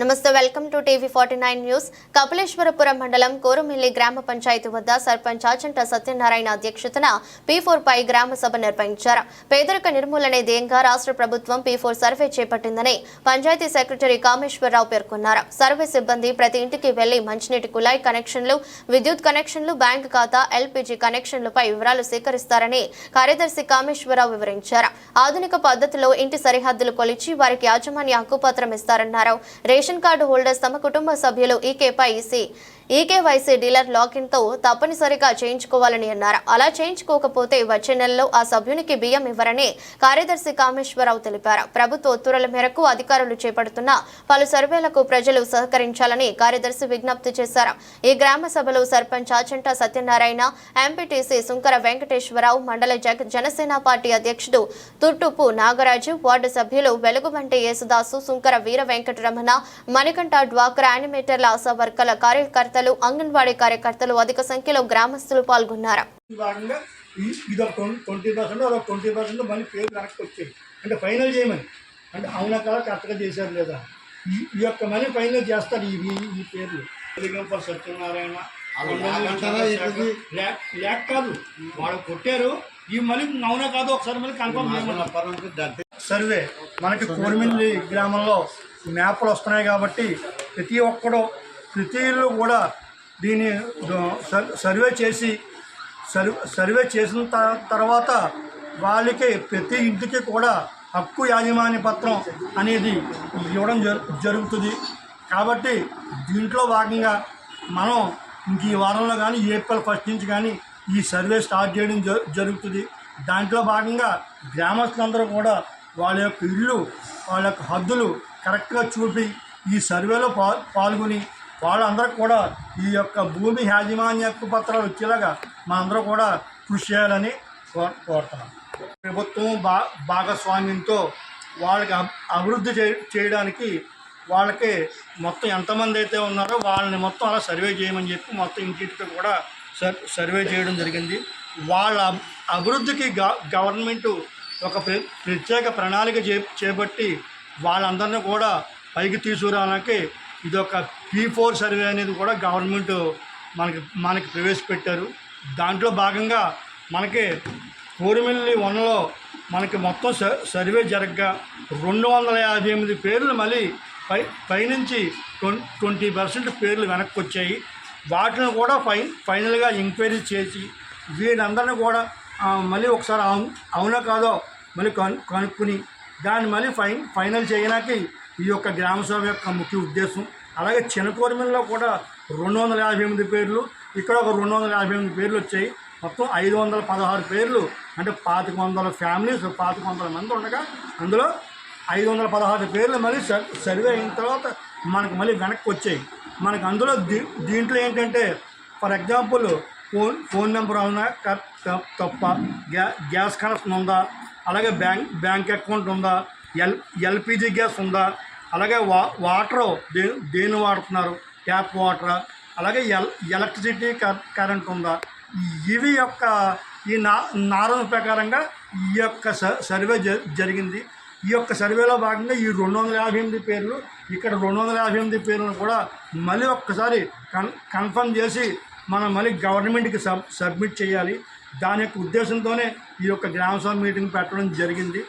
నమస్తే welcome to TV forty nine news. Kapileswarapuram మండలం కోరుమిల్లి గ్రామ పంచాయతీ వద్ద సర్పంచ్ ఆచంట సత్యనారాయణ అధ్యక్షతన పీ ఫోర్ పై గ్రామ సభ నిర్వహించారు. పేదరిక నిర్మూలనే ధ్యేయంగా రాష్ట్ర ప్రభుత్వం పీ ఫోర్ సర్వే చేపట్టిందని పంచాయతీ సెక్రటరీ కామేశ్వరరావు పేర్కొన్నారు. సర్వే సిబ్బంది ప్రతి ఇంటికి వెళ్ళి మంచినీటి కుళాయి కనెక్షన్లు విద్యుత్ కనెక్షన్లు బ్యాంక్ ఖాతా ఎల్పీజీ కనెక్షన్లపై వివరాలు సేకరిస్తారని కార్యదర్శి కామేశ్వరరావు వివరించారు. ఆధునిక పద్ధతిలో ఇంటి సరిహద్దులు కొలిచి వారికి యాజమాన్య హక్కుపత్రం ఇస్తారన్నారు. రేషన్ కార్డు హోల్డర్స్ తమ కుటుంబ సభ్యులు ఈకేపై ఇసి ఈకేవైసీ డీలర్ లాగిన్తో తప్పనిసరిగా చేయించుకోవాలని అన్నారు. అలా చేయించుకోకపోతే వచ్చే నెలలో ఆ సభ్యునికి బియ్యం ఇవ్వరని కార్యదర్శి కామేశ్వరరావు తెలిపారు. ప్రభుత్వ ఉత్తర్వుల మేరకు అధికారులు చేపడుతున్న పలు సర్వేలకు ప్రజలు సహకరించాలని కార్యదర్శి విజ్ఞప్తి చేశారు. ఈ గ్రామ సభలో సర్పంచ్ ఆచంట సత్యనారాయణ ఎంపీటీసీ సుంకర వెంకటేశ్వరరావు మండల జనసేన పార్టీ అధ్యక్షుడు తుట్టుపు నాగరాజు వార్డు సభ్యులు వెలుగుబంటి యేసుదాసు సుంకర వీర వెంకటరమణ మణికంఠ డ్వాక్రా యానిమేటర్ల ఆశా వర్గాల కార్యకర్తలు అంగన్వాడీ కార్యకర్తలు అధిక సంఖ్యలో గ్రామస్తులు పాల్గొన్నారు. ట్వంటీ పర్సెంట్ అదొక ట్వంటీ పర్సెంట్ మళ్ళీ పేరు వెనక్కి వచ్చాయి అంటే ఫైనల్ చేయమని. అంటే అవునా కదా కరెక్ట్గా చేశారు లేదా? ఈ ఈ యొక్క మనీ ఫైనల్ చేస్తారు ఈ ఈ- పేర్లు. సత్యనారాయణ ల్యాక్ కాదు. వాళ్ళు కొట్టారు. ఈ మళ్ళీ అవునా కాదు ఒకసారి మళ్ళీ కన్ఫర్మ్ సర్వే. మనకి కోరిమిల్లి గ్రామంలో మ్యాప్లు వస్తున్నాయి కాబట్టి ప్రతి ఒక్కడు ప్రతి ఇల్లు కూడా దీన్ని సర్- సర్వే చేసి సర్వే సర్వే చేసిన తర్వాత వాళ్ళకి ప్రతి ఇంటికి కూడా హక్కు యాజమాన్య పత్రం అనేది ఇవ్వడం జరు- జరుగుతుంది. కాబట్టి దీంట్లో భాగంగా మనం ఇంక ఈ వారంలో కానీ ఏప్రిల్ ఫస్ట్ నుంచి కానీ ఈ సర్వే స్టార్ట్ చేయడం జ- జరుగుతుంది. దాంట్లో భాగంగా గ్రామస్తులందరూ కూడా వాళ్ళ యొక్క ఇల్లు వాళ్ళ యొక్క హద్దులు కరెక్ట్గా చూపి ఈ సర్వేలో పాల్గొని వాళ్ళందరికీ కూడా ఈ యొక్క భూమి యాజమాన్య హక్కు పత్రాలు వచ్చేలాగా మనందరూ కూడా కృషి చేయాలని కో కోరుతున్నాం. ప్రభుత్వం బా భాగస్వామ్యంతో వాళ్ళకి అభివృద్ధి చేయడానికి వాళ్ళకి మొత్తం ఎంతమంది అయితే ఉన్నారో వాళ్ళని మొత్తం అలా సర్వే చేయమని చెప్పి మొత్తం ఇంటింటికి కూడా సర్ సర్వే చేయడం జరిగింది. వాళ్ళ అభివృద్ధికి గ గవర్నమెంటు ఒక ప్ర ప్రత్యేక ప్రణాళిక చే చేపట్టి వాళ్ళందరినీ కూడా పైకి తీసుకురావడానికి ఇది ఒక పీ ఫోర్ సర్వే అనేది కూడా గవర్నమెంట్ మనకి మనకి ప్రవేశపెట్టారు. దాంట్లో భాగంగా మనకి కోరిమిల్లి వనలో మనకి మొత్తం స- సర్వే జరగగా రెండు వందల యాభై ఎనిమిది పేర్లు మళ్ళీ పై పైనుంచి ట్వంటీ పర్సెంట్ పేర్లు వెనక్కి వచ్చాయి వాటిని కూడా ఫై ఫైనల్గా ఎంక్వైరీ చేసి వీరందరిని కూడా మళ్ళీ ఒకసారి అవును అవునా కాదో మళ్ళీ కను కనుక్కుని దాన్ని మళ్ళీ ఫైన్ ఫైనల్ చేయడానికి ఈ యొక్క గ్రామసభ యొక్క ముఖ్య ఉద్దేశం. అలాగే చిన్నకోరిమిల్లో కూడా రెండు వందల యాభై ఎనిమిది పేర్లు ఇక్కడ ఒక రెండు వందల యాభై ఎనిమిది పేర్లు వచ్చాయి. మొత్తం ఐదు వందల పదహారు పేర్లు అంటే పాతిక వందల ఫ్యామిలీస్ పాతిక వందల మంది ఉండగా అందులో ఐదు వందల పదహారు పేర్లు మళ్ళీ సర్ సర్వే అయిన తర్వాత మనకు మళ్ళీ వెనక్కి వచ్చాయి. మనకు అందులో దీ దీంట్లో ఏంటంటే for example phone phone number అవునా తప్ప గ్యా గ్యాస్ కనెక్షన్ ఉందా? అలాగే బ్యాంక్ బ్యాంక్ అకౌంట్ ఉందా? ఎల్ ఎల్పిజి గ్యాస్ ఉందా? అలాగే వా వాటర్ దే దేని వాడుతున్నారు? Tap water? అలాగే ఎల్ ఎలక్ట్రిసిటీ క- కరెంట్ ఉందా? ఇవి యొక్క ఈ నా నారం ప్రకారంగా ఈ యొక్క స- సర్వే జ- జరిగింది. ఈ యొక్క సర్వేలో భాగంగా ఈ రెండు వందల యాభై ఎనిమిది పేర్లు ఇక్కడ రెండు వందల యాభై ఎనిమిది పేర్లను కూడా మళ్ళీ ఒక్కసారి కన్ కన్ఫర్మ్ చేసి మనం మళ్ళీ గవర్నమెంట్కి సబ్ సబ్మిట్ చేయాలి. దాని యొక్క ఉద్దేశంతోనే ఈ యొక్క గ్రామ సభ మీటింగ్ పెట్టడం జరిగింది.